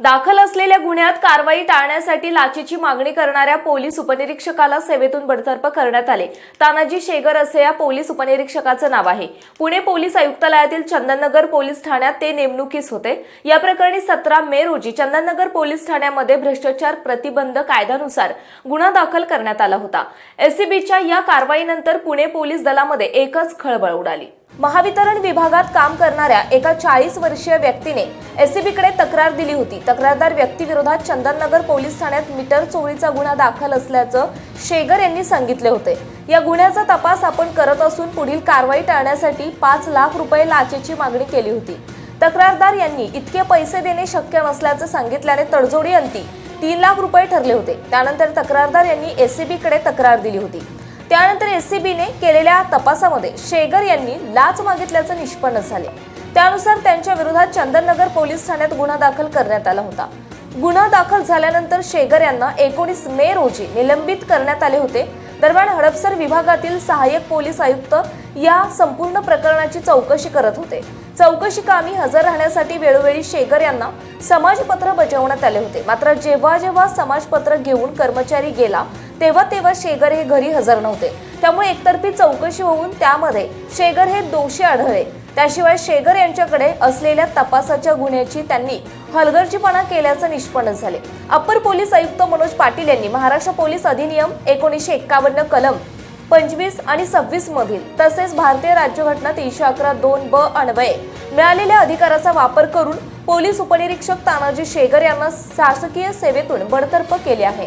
दाखल असलेल्या गुन्ह्यात कारवाई टाळण्यासाठी लाचेची मागणी करणाऱ्या पोलीस उपनिरीक्षकाला सेवेतून बडतर्फ करण्यात आले. तानाजी शेगर असे या पोलीस उपनिरीक्षकाचं नाव आहे. पुणे पोलीस आयुक्तालयातील चंदननगर पोलीस ठाण्यात ते नेमणुकीस होते. या प्रकरणी सतरा मे रोजी चंदननगर पोलीस ठाण्यामध्ये भ्रष्टाचार प्रतिबंध कायद्यानुसार गुन्हा दाखल करण्यात आला होता. एसीबीच्या या कारवाईनंतर पुणे पोलीस दलामध्ये एकच खळबळ उडाली. महावितरण विभागात काम करणाऱ्या एका चाळीस वर्षीय व्यक्तीने एसीबीकडे तक्रार दिली होती. तक्रारदार व्यक्तीविरोधात चंदननगर पोलीस ठाण्यात मीटर चोरीचा गुन्हा दाखल असल्याचं शेगर यांनी सांगितले होते. या गुन्ह्याचा तपास आपण करत असून पुढील कारवाई टाळण्यासाठी पाच लाख रुपये लाचेची मागणी केली होती. तक्रारदार यांनी इतके पैसे देणे शक्य नसल्याचं सांगितल्याने तडजोडी अंती तीन लाख रुपये ठरले होते. त्यानंतर तक्रारदार यांनी एसीबीकडे तक्रार दिली होती. त्यानंतर एसीबीने केलेल्या तपासामध्ये शेगर यांनी लाच मागितल्याचं निष्पन्न झाले. त्यानुसार त्यांच्या विरोधात चंदननगर पोलीस ठाण्यात गुन्हा दाखल करण्यात आला होता. गुन्हा दाखल झाल्यानंतर शेगर यांना एकोणीस मे रोजी निलंबित करण्यात आले होते. दरम्यान हडपसर विभागातील सहाय्यक पोलीस आयुक्त या संपूर्ण प्रकरणाची चौकशी करत होते. चौकशी कामी हजर राहण्यासाठी वेळोवेळी शेगर यांना समाजपत्र बजावण्यात आले होते. मात्र जेव्हा जेव्हा समाजपत्र घेऊन कर्मचारी गेला तेव्हा तेव्हा शेगर हे घरी हजर नव्हते. त्यामुळे एकतर्फी चौकशी होऊन त्यामध्ये शेगर हे दोषी आढळले. त्याशिवाय शेगर यांच्याकडे असलेल्या तपासाच्या गुन्ह्याची त्यांनी हलगर्जीपणा केल्याचं निष्पन्न झाले. अप्पर पोलीस आयुक्त मनोज पाटील यांनी महाराष्ट्र पोलीस अधिनियम एकोणीसशे एक्कावन्न कलम पंचवीस आणि सव्वीस मधील तसेच भारतीय राज्यघटना तीनशे अकरा दोन ब अन्वये मिळालेल्या अधिकाराचा वापर करून पोलीस उपनिरीक्षक तानाजी शेगर यांना शासकीय सेवेतून बडतर्फ केले आहे.